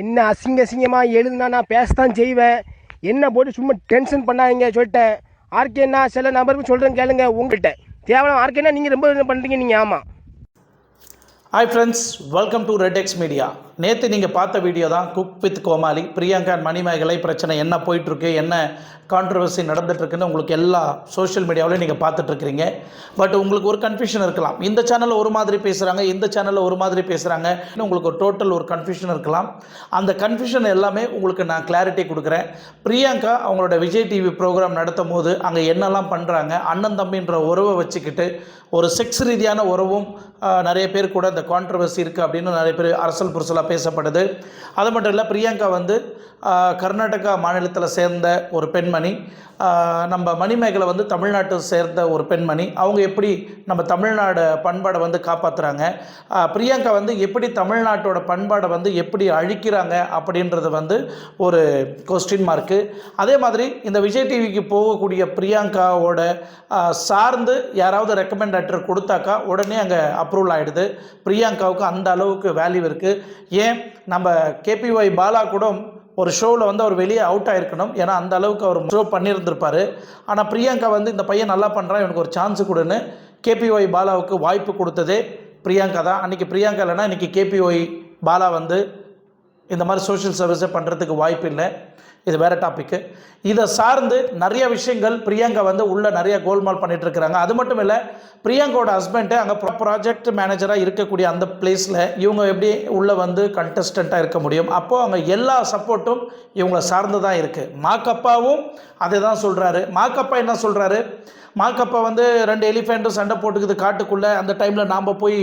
என்ன அசிங்க அசிங்கமாக எழுதுனா நான் பேசத்தான் செய்வேன். என்ன போட்டு சும்மா டென்ஷன் பண்ணாதீங்க சொல்லிட்டேன். ஆர்கேன்னா சில நபருக்கு சொல்கிறேன் கேளுங்க உங்கள்கிட்ட தேவையான ஆர்கேன்னா நீங்கள் ரொம்ப பண்ணுறீங்க நீங்கள் ஆமாம் hi friends welcome to Red X media நேற்று நீங்கள் பார்த்த வீடியோ தான் cook with Comali Priyanka and Manimegalai பிரச்சனை என்ன போயிட்டுருக்கு என்ன கான்ட்ரவர்சி நடந்துகிட்ருக்குன்னு உங்களுக்கு எல்லா சோஷியல் மீடியாவிலையும் நீங்கள் பார்த்துட்ருக்கிறீங்க பட் உங்களுக்கு ஒரு கன்ஃபியூஷன் இருக்கலாம். இந்த சேனலில் ஒரு மாதிரி பேசுகிறாங்க இந்த சேனலில் ஒரு மாதிரி பேசுகிறாங்க உங்களுக்கு ஒரு டோட்டல் ஒரு கன்ஃபியூஷன் இருக்கலாம். அந்த கன்ஃபியூஷன் எல்லாமே உங்களுக்கு நான் கிளாரிட்டி கொடுக்குறேன். பிரியங்கா அவங்களோட விஜய் டிவி ப்ரோக்ராம் நடத்தும் போது அங்கே என்னெல்லாம் பண்ணுறாங்க அண்ணன் தம்பின்ற உறவை வச்சுக்கிட்டு ஒரு செக்ஸ் ரீதியான உறவும் நிறைய பேர் கூட இந்த கான்ட்ரவர்சி இருக்குது அப்படின்னு நிறைய பேர் அரசல் புரசலாக பேசப்படுது. அது மட்டும் இல்லை பிரியங்கா வந்து கர்நாடகா மாநிலத்தில் சேர்ந்த ஒரு பெண்மணி நம்ம மணிமேகலை வந்து தமிழ்நாட்டை சேர்ந்த ஒரு பெண்மணி. அவங்க எப்படி நம்ம தமிழ்நாடு பண்பாடை வந்து காப்பாற்றுறாங்க பிரியங்கா வந்து எப்படி தமிழ்நாட்டோட பண்பாடை வந்து எப்படி அழிக்கிறாங்க அப்படின்றது வந்து ஒரு கொஸ்டின் மார்க்கு அதே மாதிரி இந்த விஜய் டிவிக்கு போகக்கூடிய பிரியங்காவோட சார்ந்து யாராவது ரெக்கமெண்ட் லெட்டர் கொடுத்தாக்கா உடனே அங்கே அப்ரூவல் ஆகிடுது பிரியங்காவுக்கு அந்த அளவுக்கு வேல்யூ இருக்குது ஏன் நம்ம கேபிஒய் பாலா கூட ஒரு ஷோவில் வந்து அவர் வெளியே அவுட் ஆகிருக்கணும் ஏன்னா அந்த அளவுக்கு அவர் ஷோ பண்ணியிருந்திருப்பார். ஆனால் பிரியங்கா வந்து இந்த பையன் நல்லா பண்ணுறான் இவனுக்கு ஒரு சான்ஸ் கொடுன்னு கேபிஒய் பாலாவுக்கு வாய்ப்பு கொடுத்ததே பிரியங்கா தான். அன்றைக்கி பிரியங்கா இல்லைன்னா இன்றைக்கி கேபிஒய் பாலா வந்து இந்த மாதிரி சோஷியல் சர்வீஸை பண்ணுறதுக்கு வாய்ப்பு இல்லை. இது வேறு டாப்பிக்கு இதை சார்ந்து நிறைய விஷயங்கள் பிரியங்கா வந்து உள்ளே நிறைய கோல்மால் பண்ணிகிட்டு இருக்கிறாங்க. அது மட்டும் இல்லை பிரியங்காவோட ஹஸ்பண்டு அங்கே ப்ராஜெக்ட் மேனேஜராக இருக்கக்கூடிய அந்த பிளேஸில் இவங்க எப்படி உள்ளே வந்து கண்டஸ்டண்ட்டாக இருக்க முடியும்? அப்போது அவங்க எல்லா சப்போர்ட்டும் இவங்களை சார்ந்து தான் இருக்குது மாக்கப்பாவும் அதை தான் சொல்கிறாரு மாக்கப்பா என்ன சொல்கிறாரு மாக்கப்பா வந்து ரெண்டு எலிஃபெண்ட்டும் சண்டை போட்டுக்குது காட்டுக்குள்ளே. அந்த டைமில் நாம் போய்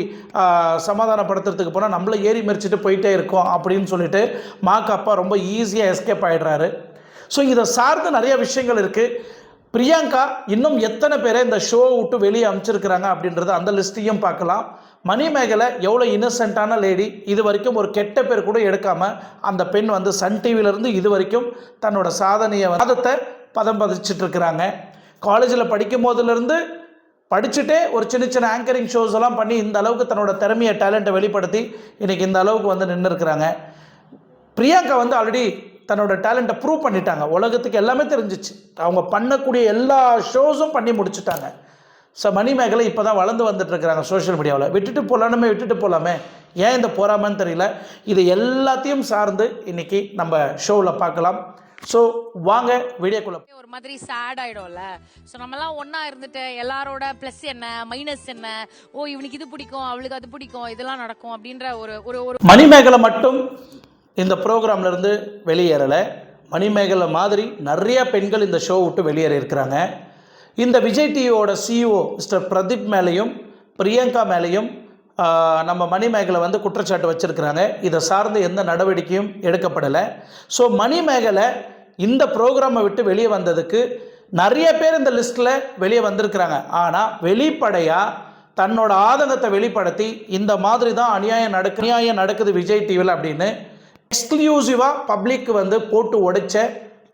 சமாதானப்படுத்துறதுக்கு போனால் நம்மள ஏறி மறிச்சிட்டு போயிட்டே இருக்கோம் அப்படின்னு சொல்லிட்டு மாக்கப்பா ரொம்ப ஈஸியாக எஸ்கேப் ஆயிடுறாரு. ஸோ இதை சார்ந்து நிறைய விஷயங்கள் இருக்குது பிரியங்கா இன்னும் எத்தனை பேரை இந்த ஷோ விட்டு வெளியே அனுப்பிச்சிருக்கிறாங்க அப்படின்றத அந்த லிஸ்ட்டையும் பார்க்கலாம். மணிமேகலை எவ்வளோ இன்னசென்ட்டான லேடி இது வரைக்கும் ஒரு கெட்ட பேர் கூட எடுக்காமல் அந்த பெண் வந்து சன் டிவியிலேருந்து இது வரைக்கும் தன்னோட சாதனையை வாதத்தை பதம் பதிச்சுட்டு இருக்கிறாங்க காலேஜில் படிக்கும் போதுலேருந்து படிச்சுட்டே ஒரு சின்ன சின்ன ஆங்கரிங் ஷோஸ் எல்லாம் பண்ணி இந்த அளவுக்கு தன்னோட திறமையை டேலண்ட்டை வெளிப்படுத்தி இன்றைக்கி இந்த அளவுக்கு வந்து நின்று இருக்கிறாங்க பிரியங்கா வந்து ஆல்ரெடி தன்னோட டேலண்ட்டை ப்ரூவ் பண்ணிட்டாங்க. உலகத்துக்கு எல்லாமே தெரிஞ்சிச்சு. அவங்க பண்ணக்கூடிய எல்லா ஷோஸும் பண்ணி முடிச்சுட்டாங்க. ஸோ மணிமேகலை இப்போ தான் வளர்ந்து வந்துட்டு இருக்கிறாங்க சோஷியல் மீடியாவில் விட்டுட்டு போகலானுமே விட்டுட்டு போகலாமே ஏன் இந்த போறாமன்னு தெரியல. இது எல்லாத்தையும் சார்ந்து இன்னைக்கு நம்ம ஷோவில் பார்க்கலாம். ஸோ வாங்க வீடியோக்குள்ள ஒரு மாதிரி சேட் ஆயிடும்ல. ஸோ நம்மலாம் ஒண்ணா இருந்துட்டு எல்லாரோட ப்ளஸ் என்ன மைனஸ் என்ன? ஓ இவனுக்கு இது பிடிக்கும் அவளுக்கு அது பிடிக்கும் இதெல்லாம் நடக்கும் அப்படின்ற ஒரு ஒரு மணிமேகலை மட்டும் இந்த ப்ரோக்ராம்லேருந்து வெளியேறலை. மணிமேகலை மாதிரி நிறைய பெண்கள் இந்த ஷோ விட்டு வெளியேறி இருக்கிறாங்க. இந்த விஜய் டிவியோட சிஇஓ மிஸ்டர் பிரதீப் மேலேயும் பிரியங்கா மேலேயும் நம்ம மணிமேகலை வந்து குற்றச்சாட்டு வச்சுருக்கிறாங்க. இதை சார்ந்து எந்த நடவடிக்கையும் எடுக்கப்படலை. ஸோ மணிமேகலை இந்த ப்ரோக்ராமை விட்டு வெளியே வந்ததுக்கு நிறைய பேர் இந்த லிஸ்ட்டில் வெளியே வந்திருக்கிறாங்க. ஆனால் வெளிப்படையாக தன்னோட ஆதங்கத்தை வெளிப்படுத்தி இந்த மாதிரி தான் அநியாயம் நடக்கு அநியாயம் நடக்குது விஜய் டிவியில் அப்படின்னு எக்ஸ்க்ளூசிவாக பப்ளிக் வந்து போட்டு உடைச்ச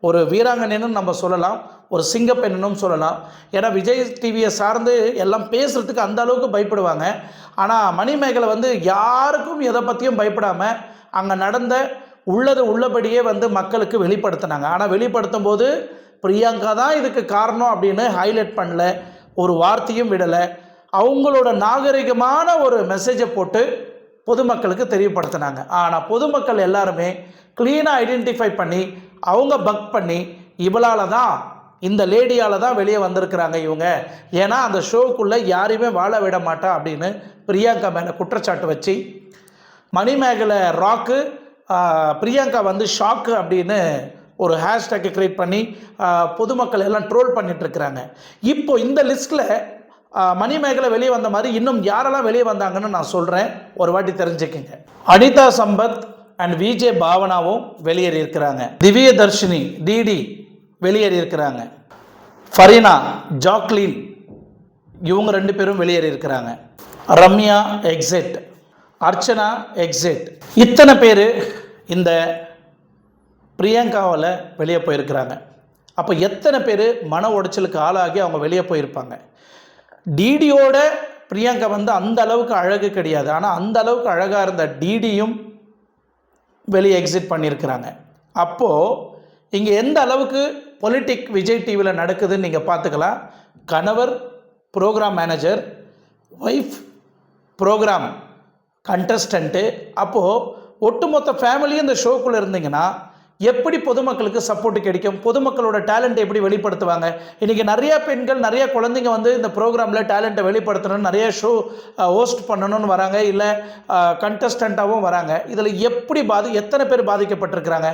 ஒரு வீராங்கனைன்னு நம்ம சொல்லலாம் ஒரு சிங்கப்பெண்ணும் சொல்லலாம். ஏன்னா விஜய் டிவியை சார்ந்து எல்லாம் பேசுகிறதுக்கு அந்த அளவுக்கு பயப்படுவாங்க. ஆனால் மணிமேகலை வந்து யாருக்கும் எதை பற்றியும் பயப்படாமல் அங்கே நடந்த உள்ளது உள்ளபடியே வந்து மக்களுக்கு வெளிப்படுத்தினாங்க. ஆனால் வெளிப்படுத்தும் போது பிரியங்கா தான் இதுக்கு காரணம் அப்படின்னு ஹைலைட் பண்ணல ஒரு வார்த்தையும் விடலை. அவங்களோட நாகரிகமான ஒரு மெசேஜை போட்டு பொதுமக்களுக்கு தெரியப்படுத்தினாங்க. ஆனால் பொதுமக்கள் எல்லாருமே க்ளீனாக ஐடென்டிஃபை பண்ணி அவங்க பக் பண்ணி இவளால் தான் இந்த லேடியால் தான் வெளியே வந்திருக்கிறாங்க இவங்க. ஏன்னா அந்த ஷோக்குள்ளே யாரையுமே வாழ விட மாட்டா அப்படின்னு பிரியங்கா மேலே குற்றச்சாட்டு வச்சு மணிமேகலை ராக்கு ஆஹ், பிரியங்கா வந்து ஷாக்கு அப்படின்னு ஒரு ஹேஷ்டேக்கை க்ரியேட் பண்ணி பொதுமக்கள் எல்லாம் ட்ரோல் பண்ணிட்டு இருக்கிறாங்க. இப்போ இந்த லிஸ்ட்டில் மணிமேகலை வெளியே வந்த மாதிரி இன்னும் யாரெல்லாம் வெளியே வந்தாங்கன்னு நான் சொல்கிறேன் ஒரு வாட்டி தெரிஞ்சுக்கங்க. அனிதா சம்பத் அண்ட் விஜே பாவனாவும் வெளியேறி இருக்கிறாங்க. திவ்ய தர்ஷினி டிடி வெளியேறி இருக்கிறாங்க. ஃபரீனா ஜாக்லின் இவங்க ரெண்டு பேரும் வெளியேறி இருக்கிறாங்க. ரம்யா எக்ஸிட் அர்ச்சனா எக்ஸிட் இத்தனை பேர் இந்த பிரியங்காவில் வெளியே போயிருக்கிறாங்க. அப்போ எத்தனை பேர் மன உடைச்சலுக்கு ஆளாகி அவங்க வெளியே போயிருப்பாங்க? டிடியோட பிரியங்கா வந்து அந்த அளவுக்கு அழகு கிடையாது. ஆனால் அந்த அளவுக்கு அழகாக இருந்த டிடியும் வெளியே எக்ஸிட் பண்ணியிருக்கிறாங்க. அப்போது இங்கே எந்த அளவுக்கு பொலிட்டிக் விஜய் டிவியில் நடக்குதுன்னு நீங்கள் பார்த்துக்கலாம். கணவர் programme manager wife programme contestant அப்போது ஒட்டுமொத்த ஃபேமிலியும் இந்த ஷோக்குள்ளே இருந்தீங்கன்னா எப்படி பொதுமக்களுக்கு சப்போர்ட் கிடைக்கும்? பொதுமக்களோட டேலண்ட் எப்படி வெளிப்படுத்துவாங்க? இன்றைக்கி நிறைய பெண்கள் நிறைய குழந்தைங்க வந்து இந்த ப்ரோக்ராமில் டேலண்ட்டை வெளிப்படுத்தணும்னு நிறைய ஷோ ஹோஸ்ட் பண்ணணும்னு வராங்க. இல்லை கண்டஸ்டண்ட்டாகவும் வராங்க. இதில் எப்படி பாதி எத்தனை பேர் பாதிக்கப்பட்டிருக்கிறாங்க?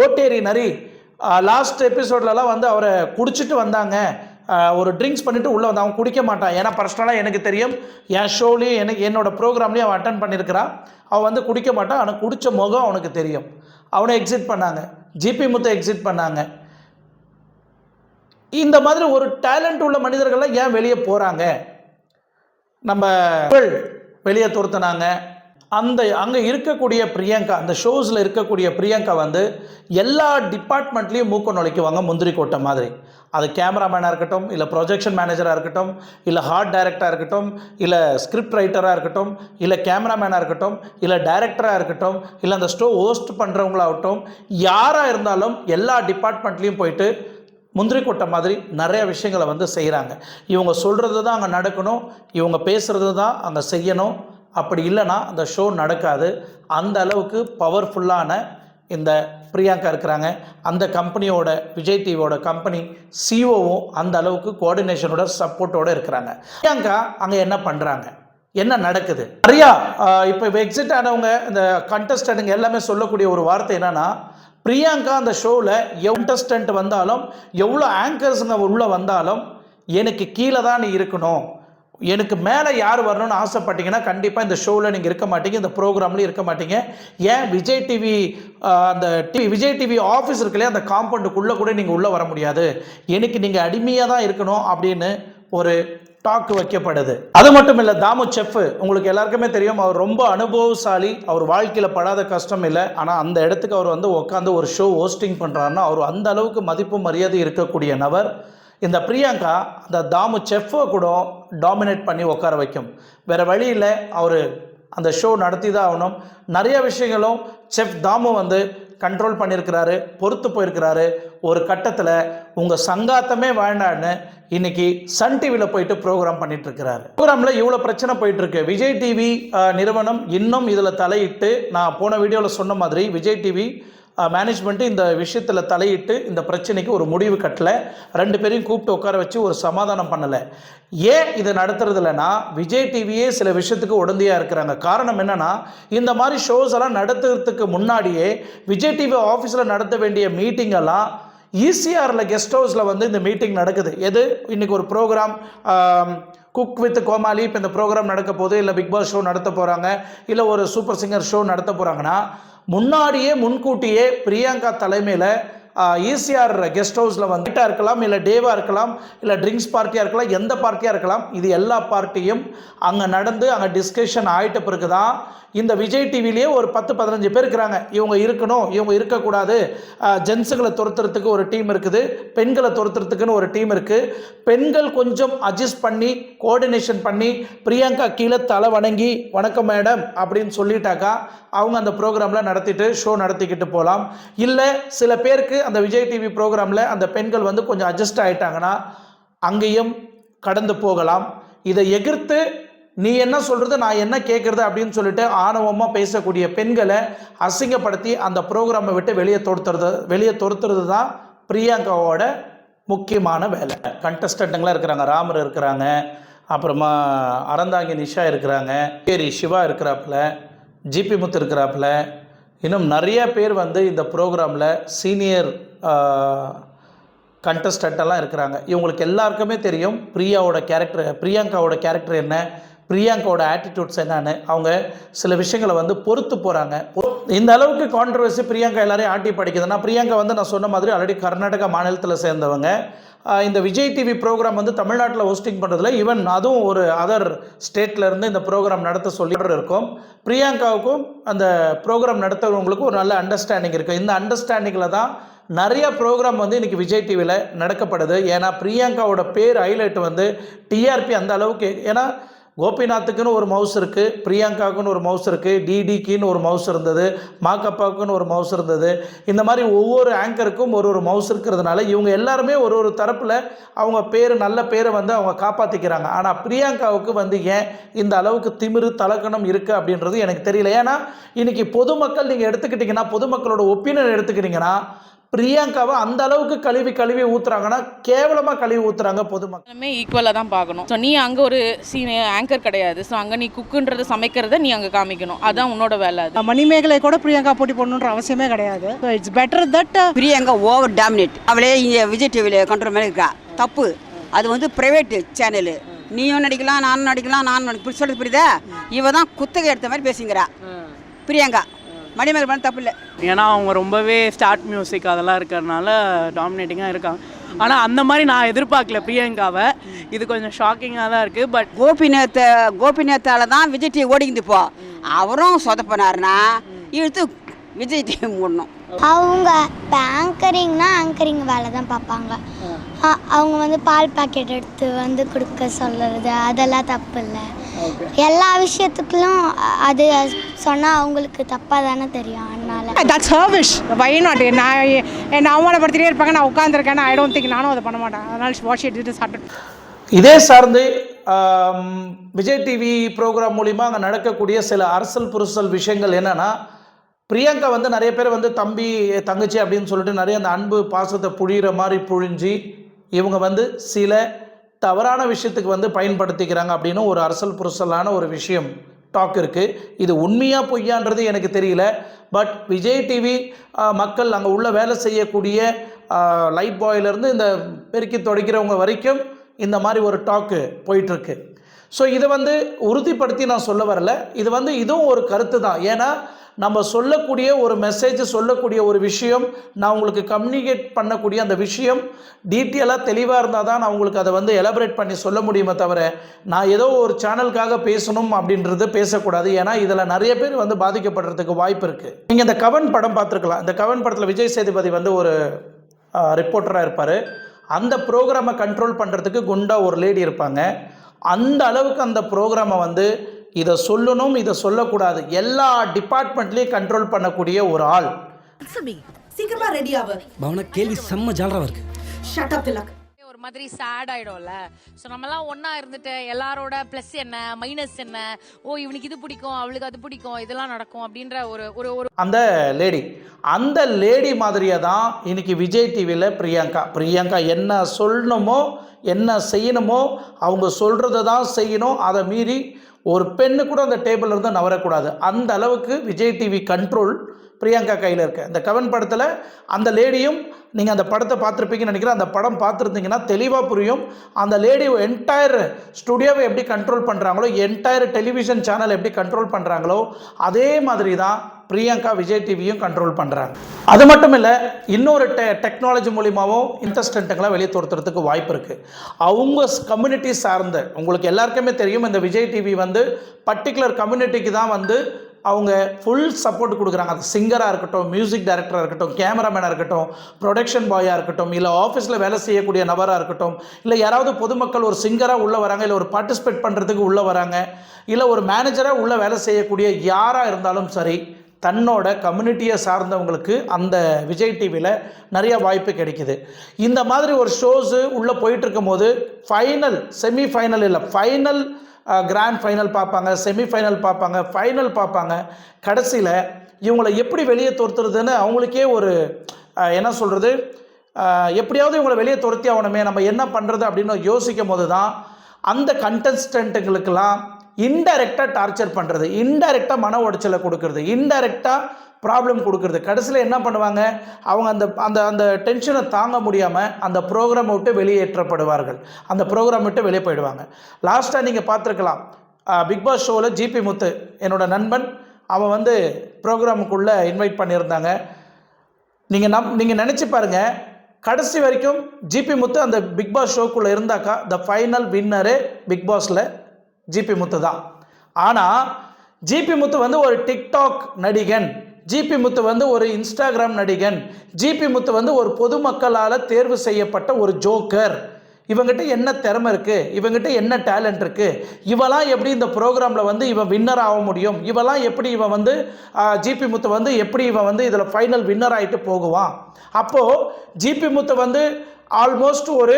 ஓட்டேரி நரி லாஸ்ட் எபிசோட்லலாம் வந்து அவரை குடிச்சிட்டு வந்தாங்க. ஒரு ட்ரிங்க்ஸ் பண்ணிவிட்டு உள்ளே வந்து அவன் குடிக்க மாட்டான். ஏன்னா பர்சனலாக எனக்கு தெரியும் என் ஷோலையும் எனக்கு என்னோடய ப்ரோக்ராம்லேயும் அவன் அட்டன் பண்ணியிருக்கிறான். அவன் வந்து குடிக்க மாட்டான். ஆனால் குடித்த முகம் அவனுக்கு தெரியும். அவனை எக்ஸிட் பண்ணாங்க. ஜிபி முத்தை எக்ஸிட் பண்ணாங்க. இந்த மாதிரி ஒரு டேலண்ட் உள்ள மனிதர்கள்லாம் ஏன் வெளியே போகிறாங்க நம்ம வெளியே துரத்துனாங்க. அந்த அங்கே இருக்கக்கூடிய பிரியங்கா அந்த ஷோஸில் இருக்கக்கூடிய பிரியங்கா வந்து எல்லா டிபார்ட்மெண்ட்லேயும் மூக்க நுழைக்குவாங்க முந்திரி கோட்டை மாதிரி. அது கேமராமேனாக இருக்கட்டும் இல்லை ப்ரொஜெக்ஷன் மேனேஜராக இருக்கட்டும் இல்லை ஹார்ட் டைரக்டராக இருக்கட்டும் இல்லை ஸ்கிரிப்ட் ரைட்டராக இருக்கட்டும் இல்லை கேமராமேனாக இருக்கட்டும் இல்லை டைரக்டராக இருக்கட்டும் இல்லை அந்த ஸ்டோ ஹோஸ்ட் பண்ணுறவங்களாகட்டும் யாராக இருந்தாலும் எல்லா டிபார்ட்மெண்ட்லேயும் போயிட்டு முந்திரி கொட்டை மாதிரி நிறைய விஷயங்களை வந்து செய்கிறாங்க இவங்க சொல்கிறது தான் அங்கே நடக்கணும் இவங்க பேசுகிறது தான் அங்கே செய்யணும் அப்படி இல்லைன்னா அந்த ஷோ நடக்காது. அந்த அளவுக்கு பவர்ஃபுல்லான இந்த பிரியாங்கா இருக்கிறாங்க. அந்த கம்பெனியோட விஜய் டிவியோட கம்பெனி சிஓவும் அந்த அளவுக்கு கோஆர்டினேஷனோட சப்போர்ட்டோடு இருக்கிறாங்க. பிரியாங்கா அங்கே என்ன பண்ணுறாங்க என்ன நடக்குது? நிறையா இப்போ எக்ஸிட் ஆனவங்க இந்த கண்டஸ்டன்ட்டுங்க எல்லாமே சொல்லக்கூடிய ஒரு வார்த்தை என்னன்னா பிரியாங்கா அந்த ஷோவில் கண்டஸ்டன்ட் வந்தாலும் எவ்வளோ ஆங்கர்ஸுங்க உள்ளே வந்தாலும் எனக்கு கீழே தான் நீ இருக்கணும். எனக்கு மேலே யார் வரணும்னு ஆசைப்பட்டீங்கன்னா கண்டிப்பாக இந்த ஷோவில் நீங்கள் இருக்க மாட்டீங்க இந்த ப்ரோக்ராம்லேயும் இருக்க மாட்டீங்க. ஏன் விஜய் டிவி அந்த டிவி விஜய் டிவி ஆஃபீஸ் இருக்குல்லையே அந்த காம்பவுண்டுக்குள்ளே கூட நீங்கள் உள்ளே வர முடியாது. எனக்கு நீங்கள் அடிமையாக தான் இருக்கணும் அப்படின்னு ஒரு டாக் வைக்கப்படுது. அது மட்டும் இல்லை தாமு செஃப் உங்களுக்கு எல்லாருக்குமே தெரியும் அவர் ரொம்ப அனுபவசாலி அவர் வாழ்க்கையில் படாத கஷ்டம் இல்லை. ஆனால் அந்த இடத்துக்கு அவர் வந்து உட்காந்து ஒரு ஷோ ஹோஸ்டிங் பண்ணுறாருன்னா அவர் அந்த அளவுக்கு மதிப்பு மரியாதை இருக்கக்கூடிய நபர். இந்த பிரியங்கா அந்த தாமு செஃப்பை கூட டாமினேட் பண்ணி உட்கார வைக்கும். வேறு வழியில் அவர் அந்த ஷோ நடத்தி தான் ஆகணும். நிறைய விஷயங்களும் செஃப் தாமு வந்து கண்ட்ரோல் பண்ணியிருக்கிறாரு பொறுத்து போயிருக்கிறாரு. ஒரு கட்டத்தில் உங்கள் சங்காத்தமே வேண்டான்னு இன்னைக்கு சன் டிவியில் போயிட்டு ப்ரோக்ராம் பண்ணிட்டு இருக்கிறாரு ப்ரோக்ராமில் இவ்வளோ பிரச்சனை போயிட்டு இருக்கு விஜய் டிவி நிறுவனம் இன்னும் இதில் தலையிட்டு நான் போன வீடியோவில் சொன்ன மாதிரி விஜய் டிவி மேனேஜ்மெண்ட்டு இந்த விஷயத்தில் தலையிட்டு இந்த பிரச்சனைக்கு ஒரு முடிவு கட்டலை. ரெண்டு பேரையும் கூப்பிட்டு உட்கார வச்சு ஒரு சமாதானம் பண்ணலை. ஏன் இதை நடத்துறது இல்லைன்னா விஜய் டிவியே சில விஷயத்துக்கு உடந்தையாக இருக்கிறாங்க. காரணம் என்னன்னா இந்த மாதிரி ஷோஸ் எல்லாம் நடத்துறதுக்கு முன்னாடியே விஜய் டிவி ஆஃபீஸில் நடத்த வேண்டிய மீட்டிங்கெல்லாம் ஈசிஆரில் கெஸ்ட் ஹவுஸில் வந்து இந்த மீட்டிங் நடக்குது. எது? இன்றைக்கி ஒரு ப்ரோக்ராம் குக் வித் கோமாளி இப்போ இந்த ப்ரோக்ராம் நடக்க போது இல்லை பிக் பாஸ் ஷோ நடத்த போகிறாங்க இல்லை ஒரு சூப்பர் சிங்கர் ஷோ நடத்த போகிறாங்கன்னா முன்னாடியே முன்கூட்டியே பிரியங்கா தலைமையில் ஈசிஆர் கெஸ்ட் ஹவுஸில் வந்துட்டாக இருக்கலாம் இல்லை டேவாக இருக்கலாம் இல்லை ட்ரிங்க்ஸ் பார்ட்டியாக இருக்கலாம் எந்த பார்ட்டியாக இருக்கலாம் இது எல்லா பார்ட்டியும் அங்கே நடந்து அங்கே டிஸ்கஷன் ஆகிட்ட பிறகு தான் இந்த விஜய் டிவிலேயே ஒரு பத்து பதினஞ்சு பேர் இருக்கிறாங்க. இவங்க இருக்கணும் இவங்க இருக்கக்கூடாது. ஜென்ஸுகளை துரத்துறதுக்கு ஒரு டீம் இருக்குது. பெண்களை துரத்துறதுக்குன்னு ஒரு டீம் இருக்குது பெண்கள் கொஞ்சம் அட்ஜஸ்ட் பண்ணி கோஆர்டினேஷன் பண்ணி பிரியங்கா கீழே தலை வணங்கி வணக்கம் மேடம் அப்படின்னு சொல்லிட்டாக்கா அவங்க அந்த ப்ரோக்ராமில் நடத்திட்டு ஷோ நடத்திக்கிட்டு போகலாம். இல்லை சில பேருக்கு அந்த விஜய் டிவி ப்ரோக்ராமில் அந்த பெண்கள் வந்து கொஞ்சம் அட்ஜஸ்ட் ஆகிட்டாங்கன்னா அங்கேயும் கடந்து போகலாம். இதை எதிர்த்து நீ என்ன சொல்கிறது நான் என்ன கேட்குறது அப்படின்னு சொல்லிட்டு ஆணவமாக பேசக்கூடிய பெண்களை அசிங்கப்படுத்தி அந்த ப்ரோக்ராமை விட்டு வெளியே துரத்துறது வெளியே துரத்துறது தான் பிரியங்காவோட முக்கியமான வேலை. கண்டஸ்டண்ட்டுங்களாக இருக்கிறாங்க ராமர் இருக்கிறாங்க அப்புறமா அறந்தாங்கி நிஷா இருக்கிறாங்க பேரி சிவா இருக்கிறாப்புல ஜிபி முத்து இருக்கிறாப்புல இன்னும் நிறைய பேர் வந்து இந்த ப்ரோக்ராமில் சீனியர் கண்டஸ்டண்ட்டெல்லாம் இருக்கிறாங்க. இவங்களுக்கு எல்லாருக்குமே தெரியும் பிரியாவோட கேரக்டர் பிரியங்காவோட கேரக்டர் என்ன பிரியாங்கோட ஆட்டிடியூட்ஸ் என்னன்னு அவங்க சில விஷயங்களை வந்து பொறுத்து போகிறாங்க இந்த அளவுக்கு கான்ட்ரவர்சி பிரியங்கா எல்லாரையும் ஆட்டி படிக்குதுன்னா பிரியாங்கா வந்து நான் சொன்ன மாதிரி ஆல்ரெடி கர்நாடகா மாநிலத்தில் சேர்ந்தவங்க. இந்த விஜய் டிவி ப்ரோக்ராம் வந்து தமிழ்நாட்டில் ஹோஸ்டிங் பண்ணுறதுல ஈவன் அதுவும் ஒரு அதர் இருந்து இந்த ப்ரோக்ராம் நடத்த சொல்லி இருக்கும். பிரியாங்காவுக்கும் அந்த ப்ரோக்ராம் நடத்துகிறவங்களுக்கும் ஒரு நல்ல அண்டர்ஸ்டாண்டிங் இருக்குது இந்த அண்டர்ஸ்டாண்டிங்கில் தான் நிறைய ப்ரோக்ராம் வந்து இன்றைக்கி விஜய் டிவியில் நடக்கப்படுது. ஏன்னா பிரியாங்காவோட பேர் ஹைலைட் வந்து டிஆர்பி அந்த அளவுக்கு. ஏன்னா கோபிநாத்துக்குன்னு ஒரு மவுஸ் இருக்குது பிரியங்காவுக்குன்னு ஒரு மவுஸ் இருக்குது டிடிக்குன்னு ஒரு மவுஸ் இருந்தது மாக்கப்பாவுக்குன்னு ஒரு மவுஸ் இருந்தது. இந்த மாதிரி ஒவ்வொரு ஆங்கருக்கும் ஒரு ஒரு மவுஸ் இருக்கிறதுனால இவங்க எல்லாருமே ஒரு ஒரு தரப்பில் அவங்க பேர் நல்ல பேரை வந்து அவங்க காப்பாற்றிக்கிறாங்க ஆனால் பிரியங்காவுக்கு வந்து ஏன் இந்த அளவுக்கு திமிரு தலக்கணம் இருக்குது அப்படின்றது எனக்கு தெரியல. ஏன்னா இன்றைக்கி பொதுமக்கள் நீங்கள் எடுத்துக்கிட்டிங்கன்னா பொதுமக்களோட ஒப்பீனியன் எடுத்துக்கிட்டிங்கன்னா பிரியங்காவை அந்த அளவுக்கு கழுவி கழுவி ஊற்றுறாங்கன்னா கேவலமாக கழுவி ஊற்றுறாங்க பொதுமக்கள். எல்லாமே ஈக்குவலாக தான் பார்க்கணும். ஸோ நீ அங்கே ஒரு சீன் ஆங்கர் கிடையாது. ஸோ அங்கே நீ குக்குன்றது சமைக்கிறத நீ அங்கே காமிக்கணும். அதான் உன்னோட வேலை அது. மணிமேகலை கூட பிரியங்கா போட்டி போடணுன்ற அவசியமே கிடையாது. It's better that Priyanka over dominate அவளே இங்கே விஜய் டிவியில் கண்ட்ரோல் மேலே இருக்கா. தப்பு. அது வந்து ப்ரைவேட் சேனலு நீயும் நடிக்கலாம் நானும் நடிக்கலாம் நானும் நடி இப்படி சொல்றது புரியுதா? இவ தான் குத்தகை எடுத்த மாதிரி பேசுங்கிறா. பிரியங்கா. மணிமேகலை பண்ண தப்பு இல்லை ஏன்னா அவங்க ரொம்பவே ஸ்டார்ட் மியூசிக் அதெல்லாம் இருக்கிறதுனால டாமினேட்டிங்காக இருக்காங்க. ஆனால் அந்த மாதிரி நான் எதிர்பார்க்கல பிரியங்காவை. இது கொஞ்சம் ஷாக்கிங்காக தான் இருக்குது பட் கோபிநாத்த கோபிநாத்தால தான் விஜய் டிவி ஓடிக்குது இப்போ அவரும் சொதப்பினாருன்னா இழுத்து விஜய் டிவி மூடணும். அவங்க இப்போ ஆங்கரிங்னா ஆங்கரிங் வேலை தான் பார்ப்பாங்க. அவங்க வந்து பால் பாக்கெட் எடுத்து வந்து கொடுக்க சொல்லுறது அதெல்லாம் தப்பு இல்லை. எல்லா விஷயத்துக்கும் அது சொன்னால் அவங்களுக்கு தப்பாக தானே தெரியும். அதனால that's her wish why not நான் என்னை அவமானப்படுத்திட்டே இருப்பாங்க. நான் உட்காந்துருக்கேன் ஐ டோன்ட் திங்க் நானும் அதை பண்ண மாட்டேன். அதனால வாஷ் இட் இட் ஸ்டார்ட் இதே சார்ந்து ஆம், விஜய் டிவி ப்ரோக்ராம் மூலிமா அங்கே நடக்கக்கூடிய சில அரசல் புரசல் விஷயங்கள் என்னென்னா பிரியங்கா வந்து நிறைய பேர் வந்து தம்பி தங்கச்சி அப்படின்னு சொல்லிட்டு நிறைய அந்த அன்பு பாசத்தை புழியிற மாதிரி புழிஞ்சு இவங்க வந்து சில தவறான விஷயத்துக்கு வந்து பயன்படுத்திக்கிறாங்க அப்படின்னு ஒரு அரசல் புரசலான ஒரு விஷயம் டாக் இருக்குது இது உண்மையாக பொய்யான்றது எனக்கு தெரியல. பட் விஜய் டிவி மக்கள் அங்கே உள்ள வேலை செய்யக்கூடிய லைட் பாயிலேருந்து இந்த பெருக்கி துடைக்கிறவங்க வரைக்கும் இந்த மாதிரி ஒரு டாக்கு போயிட்டுருக்கு. ஸோ இதை வந்து உறுதிப்படுத்தி நான் சொல்ல வரல. இது வந்து இதுவும் ஒரு கருத்து தான் ஏன்னா நம்ம சொல்லக்கூடிய ஒரு மெசேஜ் சொல்லக்கூடிய ஒரு விஷயம் நான் உங்களுக்கு கம்யூனிகேட் பண்ணக்கூடிய அந்த விஷயம் டீட்டெயிலாக தெளிவாக இருந்தால் தான் நான் உங்களுக்கு அதை வந்து எலபரேட் பண்ணி சொல்ல முடியுமே தவிர நான் ஏதோ ஒரு சேனலுக்காக பேசணும் அப்படின்றது பேசக்கூடாது. ஏன்னா இதில் நிறைய பேர் வந்து பாதிக்கப்படுறதுக்கு வாய்ப்பு இருக்குது நீங்கள் இந்த கவன் படம் பார்த்துருக்கலாம். இந்த கவன் படத்தில் விஜய் சேதுபதி வந்து ஒரு ரிப்போர்ட்டராக இருப்பார். அந்த ப்ரோக்ராமை கண்ட்ரோல் பண்ணுறதுக்கு குண்டா ஒரு லேடி இருப்பாங்க. அந்த அளவுக்கு அந்த ப்ரோக்ராமை வந்து இதை சொல்லணும் இதை சொல்லக்கூடாது. எல்லா டிபார்ட்மெண்ட்லேயும் கண்ட்ரோல் பண்ணக்கூடிய ஒரு ஆள். சீக்கிரமா ரெடி ஆகு. பவன கேள்வி செம்ம ஜாலரா இருக்கு. Shut up Thilak. ஒரு மாதிரி சேட் ஆயிடும்ல. ஸோ நம்மலாம் ஒண்ணா இருந்துட்டு எல்லாரோட ப்ளஸ் என்ன மைனஸ் என்ன? ஓ இவனுக்கு இது பிடிக்கும் அவளுக்கு அது பிடிக்கும் இதெல்லாம் நடக்கும் அப்படின்ற ஒரு ஒரு ஒரு அந்த லேடி அந்த லேடி மாதிரியே தான் இன்னைக்கு விஜய் டிவியில் பிரியங்கா. பிரியங்கா என்ன சொல்லணுமோ என்ன செய்யணுமோ அவங்க சொல்கிறத தான் செய்யணும். அதை மீறி ஒரு பெண்ணு கூட அந்த டேபிள் இருந்து நவரக்கூடாது. அந்த அளவுக்கு விஜய் டிவி கண்ட்ரோல் பிரியங்கா கையில் இருக்கு. இந்த கவன் படத்தில் அந்த லேடியும் நீங்கள் அந்த படத்தை பார்த்துருப்பீங்கன்னு நினைக்கிறேன். அந்த படம் பார்த்துருந்தீங்கன்னா தெளிவாக புரியும். அந்த லேடி என்டையர் ஸ்டுடியோவை எப்படி கண்ட்ரோல் பண்ணுறாங்களோ என்டையர் டெலிவிஷன் சேனல் எப்படி கண்ட்ரோல் பண்ணுறாங்களோ அதே மாதிரி தான் பிரியங்கா விஜய் டிவியும் கண்ட்ரோல் பண்ணுறாங்க அது மட்டும் இல்லை இன்னொரு டெ டெக்னாலஜி மூலிமாவும் இன்டஸ்டன்ட்டுங்களை வெளியே துரத்துறதுக்கு வாய்ப்பு இருக்குது அவங்க கம்யூனிட்டி சார்ந்த உங்களுக்கு எல்லாருக்குமே தெரியும் இந்த விஜய் டிவி வந்து பர்டிகுலர் கம்யூனிட்டிக்கு தான் வந்து அவங்க ஃபுல் சப்போர்ட் கொடுக்குறாங்க. அது சிங்கராக இருக்கட்டும் மியூசிக் டைரக்டராக இருக்கட்டும் கேமராமேனாக இருக்கட்டும் ப்ரொடக்ஷன் பாயாக இருக்கட்டும் இல்லை ஆஃபீஸில் வேலை செய்யக்கூடிய நபராக இருக்கட்டும் இல்லை யாராவது பொதுமக்கள் ஒரு சிங்கராக உள்ளே வராங்க இல்லை ஒரு பார்ட்டிசிபேட் பண்ணுறதுக்கு உள்ளே வராங்க இல்லை ஒரு மேனேஜராக உள்ளே வேலை செய்யக்கூடிய யாராக இருந்தாலும் சரி தன்னோட கம்யூனிட்டியை சார்ந்தவங்களுக்கு அந்த விஜய் டிவியில் நிறைய வாய்ப்பு கிடைக்குது. இந்த மாதிரி ஒரு ஷோஸு உள்ளே போயிட்டுருக்கும் போது ஃபைனல் செமி ஃபைனல் இல்லை ஃபைனல் கிராண்ட் ஃபைனல் பார்ப்பாங்க செமி ஃபைனல் பார்ப்பாங்க ஃபைனல் பார்ப்பாங்க. கடைசியில் இவங்களை எப்படி வெளியே துரத்துறதுன்னு அவங்களுக்கே ஒரு என்ன சொல்கிறது எப்படியாவது இவங்களை வெளியே துரத்தி ஆகணுமே நம்ம என்ன பண்ணுறது அப்படின்னு யோசிக்கும் போது தான் அந்த கண்டஸ்டண்ட்டுங்களுக்கெல்லாம் இன்டைரக்டாக டார்ச்சர் பண்ணுறது இன்டைரக்டாக மன உடைச்சலை கொடுக்கறது இன்டைரக்டாக ப்ராப்ளம் கொடுக்கறது. கடைசியில் என்ன பண்ணுவாங்க? அவங்க அந்த அந்த அந்த டென்ஷனை தாங்க முடியாமல் அந்த ப்ரோக்ராம் விட்டு வெளியேற்றப்படுவார்கள். அந்த ப்ரோக்ராம் விட்டு வெளியே போயிடுவாங்க. லாஸ்ட்டாக நீங்கள் பார்த்துருக்கலாம். பிக் பாஸ் ஷோவில் ஜிபி முத்து என்னோட நண்பன் அவன் வந்து ப்ரோக்ராமுக்குள்ளே இன்வைட் பண்ணியிருந்தாங்க. நீங்கள் நம் நீங்கள் நினச்சி பாருங்கள் கடைசி வரைக்கும் ஜிபி முத்து அந்த பிக் பாஸ் ஷோக்குள்ளே இருந்தாக்கா த ஃபைனல் வின்னரே பிக் பாஸில் ஜிபி முத்து தான். ஆனால் ஜிபி முத்து வந்து ஒரு டிக்டாக் நடிகன். ஜிபி முத்து வந்து ஒரு இன்ஸ்டாகிராம் நடிகன். ஜிபி முத்து வந்து ஒரு பொதுமக்களால் தேர்வு செய்யப்பட்ட ஒரு ஜோக்கர். இவங்கிட்ட என்ன திறமை இருக்குது இவங்கிட்ட என்ன டேலண்ட் இருக்குது இவெல்லாம் எப்படி இந்த ப்ரோக்ராமில் வந்து இவன் வின்னர் ஆக முடியும்? இவெல்லாம் எப்படி இவன் வந்து ஜிபி முத்து வந்து எப்படி இவன் வந்து இதில் ஃபைனல் வின்னர் ஆகிட்டு போகுவான்? அப்போது ஜிபி முத்து வந்து ஆல்மோஸ்ட் ஒரு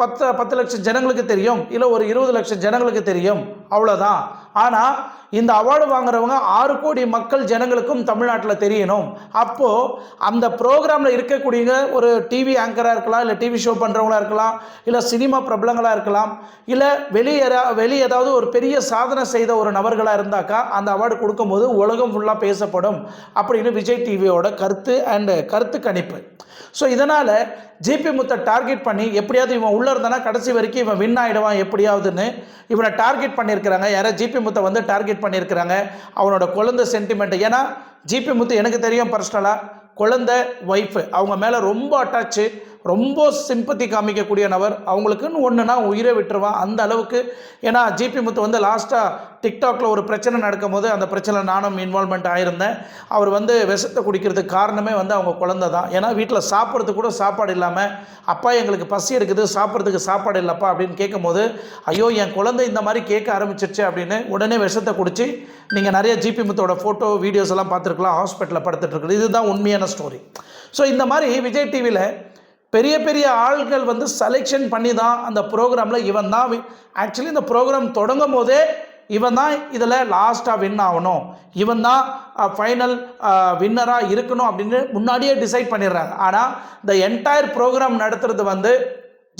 பத்து பத்து லட்சம் ஜனங்களுக்கு தெரியும் இல்லை ஒரு இருபது லட்சம் ஜனங்களுக்கு தெரியும். அவ்வளோதான் ஆனால் இந்த அவார்டு வாங்குறவங்க ஆறு கோடி மக்கள் ஜனங்களுக்கும் தமிழ்நாட்டில் தெரியணும். அப்போது அந்த ப்ரோக்ராமில் இருக்கக்கூடியவங்க ஒரு டிவி ஆங்கராக இருக்கலாம் இல்லை டிவி ஷோ பண்ணுறவங்களா இருக்கலாம் இல்லை சினிமா பிரபலங்களாக இருக்கலாம் இல்லை வெளியே வெளியே ஏதாவது ஒரு பெரிய சாதனை செய்த ஒரு நபர்களாக இருந்தாக்கா அந்த அவார்டு கொடுக்கும்போது உலகம் ஃபுல்லாக பேசப்படும் அப்படின்னு விஜய் டிவியோட கருத்து அண்டு கருத்து கணிப்பு. ஸோ இதனால் ஜிபி முத்தை டார்கெட் பண்ணி எப்படியாவது இவன் உள்ளே இருந்தானா கடைசி வரைக்கும் இவன் வின் ஆகிடுவான் எப்படியாவதுன்னு இவனை டார்கெட் பண்ணியிருக்கிறாங்க யாராவது ஜிபி முத்தை வந்து டார்கெட் பண்ணியிருக்கிறாங்க. அவனோட குழந்தை சென்டிமெண்ட் ஏன்னா ஜிபி முத்து எனக்கு தெரியும் பர்சனலாக குழந்தை ஒய்ஃபு அவங்க மேலே ரொம்ப அட்டாச்சு ரொம்ப சிம்பத்தி காமிக்கக்கூடிய நபர். அவங்களுக்குன்னு ஒன்றுனா உயிரை விட்டுருவான். அந்த அளவுக்கு ஏன்னா ஜிபி முத்து வந்து லாஸ்ட்டாக டிக்டாக்ல ஒரு பிரச்சனை நடக்கும்போது அந்த பிரச்சனை நானும் இன்வால்மெண்ட் ஆயிருந்தேன். அவர் வந்து விஷத்தை குடிக்கிறதுக்கு காரணமே வந்து அவங்க குழந்தை தான். ஏன்னா வீட்டில் சாப்பிட்றதுக்கு கூட சாப்பாடு இல்லாமல் அப்பா எங்களுக்கு பசி எடுக்குது சாப்பிட்றதுக்கு சாப்பாடு இல்லைப்பா அப்படின்னு கேட்கும்போது ஐயோ என் குழந்தை இந்த மாதிரி கேட்க ஆரம்பிச்சிருச்சு அப்படின்னு உடனே விஷத்தை குடிச்சு நீங்கள் நிறைய ஜிபி முத்தோட ஃபோட்டோ வீடியோஸ் எல்லாம் பார்த்துருக்கலாம் ஹாஸ்பிட்டலில் படுத்துட்டு இருக்குது. இதுதான் உண்மையான ஸ்டோரி ஸோ இந்த மாதிரி விஜய் டிவியில் பெரிய பெரிய ஆள்கள் வந்து செலெக்ஷன் பண்ணி தான் அந்த ப்ரோக்ராமில் இவன் தான் ஆக்சுவலி இந்த ப்ரோக்ராம் தொடங்கும் போதே இவன் தான் இதில் லாஸ்ட்டாக வின் ஆகணும் இவன் தான் ஃபைனல் வின்னராக இருக்கணும் அப்படின்னு முன்னாடியே டிசைட் பண்ணிடுறாங்க. ஆனால் இந்த என்டையர் ப்ரோக்ராம் நடத்துறது வந்து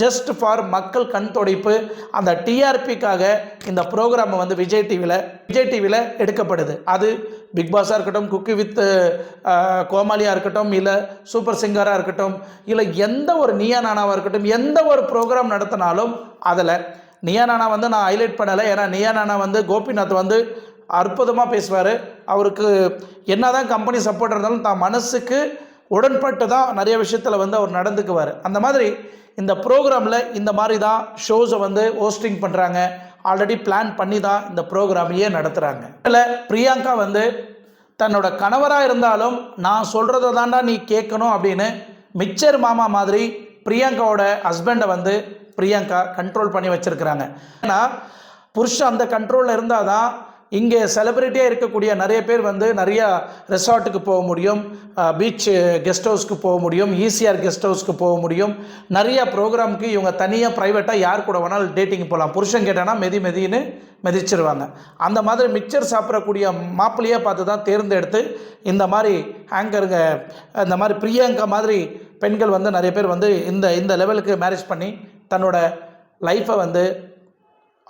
ஜஸ்ட் ஃபார் மக்கள் கண் துடைப்பு அந்த டிஆர்பிக்காக இந்த ப்ரோக்ராமை வந்து விஜய் டிவியில் விஜய் டிவியில் எடுக்கப்படுது. அது பிக் பாஸாக இருக்கட்டும் குக்கி வித் கோமாளியாக இருக்கட்டும் இல்லை சூப்பர் சிங்கராக இருக்கட்டும் இல்லை எந்த ஒரு நியா நானாவாக இருக்கட்டும் எந்த ஒரு ப்ரோக்ராம் நடத்தினாலும் அதில் நியா நானா வந்து நான் ஹைலைட் பண்ணலை. ஏன்னா நியா நானா வந்து கோபிநாத் வந்து அற்புதமாக பேசுவார். அவருக்கு என்னதான் கம்பெனி சப்போர்ட் இருந்தாலும் தான் மனசுக்கு உடன்பட்டு தான் நிறைய விஷயத்தில் வந்து அவர் நடந்துக்குவார். அந்த மாதிரி இந்த ப்ரோக்ராமில் இந்த மாதிரி தான் ஷோஸை வந்து ஹோஸ்டிங் பண்ணுறாங்க ஆல்ரெடி பிளான் பண்ணி தான் இந்த ப்ரோக்ராமையே நடத்துகிறாங்க இல்லை பிரியாங்கா வந்து தன்னோட கணவராக இருந்தாலும் நான் சொல்கிறத தாண்டா நீ கேட்கணும் அப்படின்னு மிச்சர் மாமா மாதிரி பிரியங்காவோட ஹஸ்பண்டை வந்து பிரியங்கா கண்ட்ரோல் பண்ணி வச்சுருக்கிறாங்க. ஏன்னா புருஷன் அந்த கண்ட்ரோலில் இருந்தால் தான் இங்கே செலிப்ரிட்டியாக இருக்கக்கூடிய நிறைய பேர் வந்து நிறையா ரெசார்ட்டுக்கு போக முடியும். பீச் கெஸ்ட் ஹவுஸ்க்கு போக முடியும். ஈசிஆர் கெஸ்ட் ஹவுஸ்க்கு போக முடியும். நிறையா ப்ரோக்ராமுக்கு இவங்க தனியாக ப்ரைவேட்டாக யார் கூட வேணாலும் டேட்டிங் போகலாம். புருஷன் கேட்டானா மெதி மெதின்னு மிதிச்சிருவாங்க. அந்த மாதிரி மிக்சர் சாப்பிடக்கூடிய மாப்பிள்ளையாக பார்த்து தான் தேர்ந்தெடுத்து இந்த மாதிரி ஹேங்கருங்க இந்த மாதிரி பிரியங்கா மாதிரி பெண்கள் வந்து நிறைய பேர் வந்து இந்த இந்த லெவலுக்கு மேரேஜ் பண்ணி தன்னோட லைஃப்பை வந்து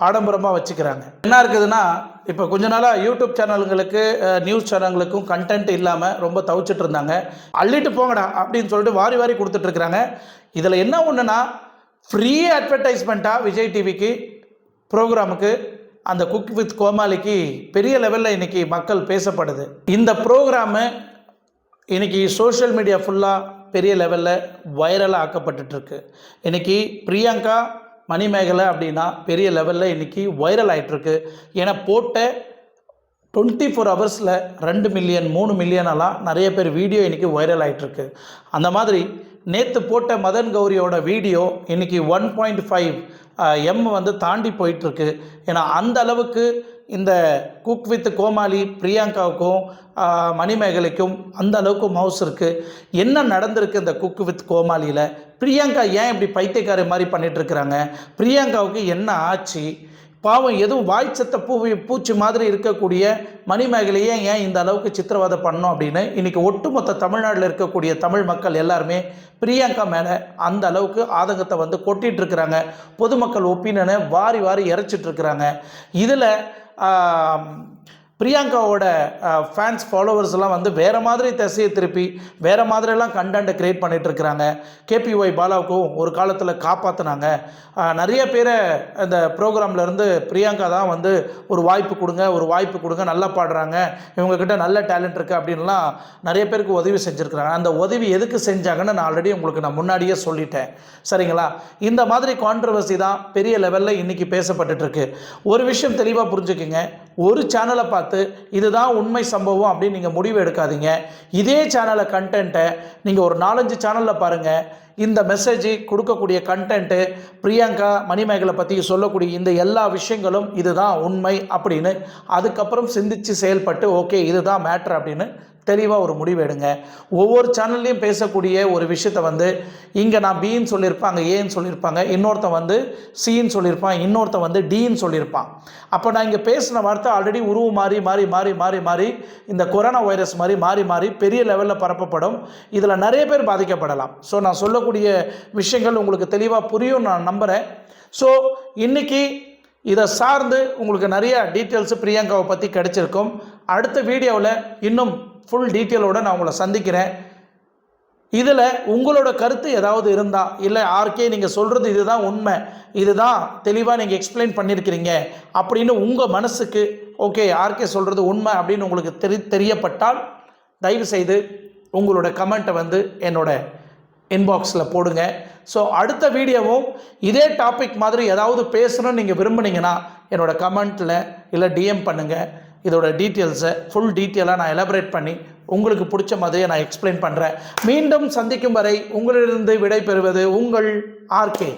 ஆடம்பரமாக வச்சுக்கிறாங்க. என்ன இருக்குதுன்னா இப்போ கொஞ்ச நாளாக யூடியூப் சேனல்களுக்கு நியூஸ் சேனல்களுக்கும் கண்டென்ட் இல்லாமல் ரொம்ப தவிச்சிட்டு இருந்தாங்க. அள்ளிட்டு போங்கடா அப்படின்னு சொல்லிட்டு வாரி வாரி கொடுத்துட்ருக்குறாங்க இதில் என்ன ஒன்றுனா ஃப்ரீ அட்வர்டைஸ்மெண்ட்டாக விஜய் டிவிக்கு ப்ரோக்ராமுக்கு அந்த குக் வித் கோமாளிக்கு பெரிய லெவலில் இன்றைக்கி மக்கள் பேசப்படுது. இந்த ப்ரோக்ராமு இன்னைக்கு சோஷியல் மீடியா ஃபுல்லாக பெரிய லெவலில் வைரலாக ஆக்கப்பட்டுட்ருக்கு இன்றைக்கி பிரியங்கா மணிமேகலை அப்படின்னா பெரிய லெவலில் இன்னைக்கு வைரல் ஆகிட்டுருக்கு ஏன்னா போட்ட டுவெண்ட்டி ஃபோர் ஹவர்ஸில் ரெண்டு மில்லியன் மூணு மில்லியனெல்லாம் நிறைய பேர் வீடியோ இன்றைக்கி வைரல் ஆகிட்டுருக்கு அந்த மாதிரி நேற்று போட்ட மதன் கௌரியோட வீடியோ இன்றைக்கி ஒன் பாயிண்ட் ஃபைவ் எம் வந்து தாண்டி போயிட்டுருக்கு. ஏன்னா அந்த அளவுக்கு இந்த குக் வித் கோமாளி பிரியாங்காவுக்கும் மணிமேகலைக்கும் அந்த அளவுக்கு மவுஸ் இருக்குது என்ன நடந்திருக்கு இந்த குக் வித் கோமாளியில்? பிரியாங்கா ஏன் இப்படி பைத்தியக்காரி மாதிரி பண்ணிகிட்ருக்குறாங்க பிரியாங்காவுக்கு என்ன ஆச்சு? பாவம் எதுவும் வாய்ச்சத்த பூ பூச்சி மாதிரி இருக்கக்கூடிய மணிமேகலையே ஏன் இந்த அளவுக்கு சித்திரவதை பண்ணோம் அப்படின்னு? இன்றைக்கி ஒட்டுமொத்த தமிழ்நாட்டில் இருக்கக்கூடிய தமிழ் மக்கள் எல்லாருமே பிரியங்கா மேலே அந்த அளவுக்கு ஆதங்கத்தை வந்து கொட்டிட்டுருக்குறாங்க பொதுமக்கள் ஒப்பீனியனை வாரி வாரி இறைச்சிட்டுருக்குறாங்க இதில் பிரியங்காவோட ஃபேன்ஸ் ஃபாலோவர்ஸ்லாம் வந்து வேறு மாதிரி திசையை திருப்பி வேறு மாதிரிலாம் கண்டென்ட்டை க்ரியேட் பண்ணிகிட்ருக்குறாங்க கேபிஒய் பாலாவுக்கும் ஒரு காலத்தில் காப்பாற்றினாங்க நிறைய பேரை இந்த ப்ரோக்ராம்லேருந்து பிரியங்கா தான் வந்து ஒரு வாய்ப்பு கொடுங்க ஒரு வாய்ப்பு கொடுங்க நல்லா பாடுறாங்க இவங்கக்கிட்ட நல்ல டேலண்ட் இருக்குது அப்படின்லாம் நிறைய பேருக்கு உதவி செஞ்சுருக்கிறாங்க. அந்த உதவி எதுக்கு செஞ்சாங்கன்னு நான் ஆல்ரெடி உங்களுக்கு நான் முன்னாடியே சொல்லிட்டேன். சரிங்களா? இந்த மாதிரி கான்ட்ரவர்சி தான் பெரிய லெவலில் இன்றைக்கி பேசப்பட்டுட்டுருக்கு ஒரு விஷயம் தெளிவாக புரிஞ்சுக்குங்க. ஒரு சேனலை பார்த்து இதுதான் உண்மை சம்பவம் அப்படின்னு நீங்கள் முடிவு எடுக்காதீங்க. இதே சேனலை கண்டென்ட்டை நீங்கள் ஒரு நாலஞ்சு சேனலில் பாருங்கள் இந்த மெசேஜ் கொடுக்கக்கூடிய கண்டென்ட்டு பிரியங்கா மணிமேகலை பற்றி சொல்லக்கூடிய இந்த எல்லா விஷயங்களும் இதுதான் உண்மை அப்படின்னு அதுக்கப்புறம் சிந்திச்சு செயல்பட்டு ஓகே இதுதான் மேட்ரு அப்படின்னு தெளிவாக ஒரு முடிவு எடுங்க. ஒவ்வொரு சேனல்லையும் பேசக்கூடிய ஒரு விஷயத்த வந்து இங்கே நான் பின்னு சொல்லியிருப்பேன் அங்கே ஏன்னு சொல்லியிருப்பாங்க. இன்னொருத்தன் வந்து சின்னு சொல்லியிருப்பான் இன்னொருத்தன் வந்து டின்னு சொல்லியிருப்பான். அப்போ நான் இங்கே பேசின வார்த்தை ஆல்ரெடி உருவு மாறி மாறி மாறி மாறி மாறி இந்த கொரோனா வைரஸ் மாதிரி மாறி மாறி பெரிய லெவலில் பரப்பப்படும். இதில் நிறைய பேர் பாதிக்கப்படலாம். ஸோ நான் சொல்லக்கூடிய விஷயங்கள் உங்களுக்கு தெளிவாக புரியும் நான் நம்புகிறேன் ஸோ இன்றைக்கி இதை சார்ந்து உங்களுக்கு நிறைய டீட்டெயில்ஸ் பிரியங்காவை பற்றி கிடச்சிருக்கும். அடுத்த வீடியோவில் இன்னும் ஃபுல் டீட்டெயிலோடு நான் உங்களை சந்திக்கிறேன். இதில் உங்களோட கருத்து ஏதாவது இருந்தால் இல்லை ஆர்கே நீங்கள் சொல்கிறது இதுதான் உண்மை இதுதான் தெளிவாக நீங்கள் எக்ஸ்பிளைன் பண்ணியிருக்கிறீங்க அப்படின்னு உங்கள் மனசுக்கு ஓகே ஆர்கே சொல்கிறது உண்மை அப்படின்னு உங்களுக்கு தெரி தெரியப்பட்டால் தயவு செய்து உங்களோட கமெண்ட்டை வந்து என்னோட இன்பாக்ஸில் போடுங்க. ஸோ அடுத்த வீடியோவும் இதே டாபிக் மாதிரி ஏதாவது பேசணும்னு நீங்கள் விரும்புனீங்கன்னா என்னோட கமெண்ட்டில் இல்லை டிஎம் பண்ணுங்கள் இதோட டீட்டெயில்ஸை ஃபுல் டீட்டெயிலாக நான் எலபரேட் பண்ணி உங்களுக்கு பிடிச்ச மாதிரியை நான் எக்ஸ்பிளைன் பண்ணுறேன் மீண்டும் சந்திக்கும் வரை உங்களிலிருந்து விடை பெறுவது உங்கள் ஆர்கே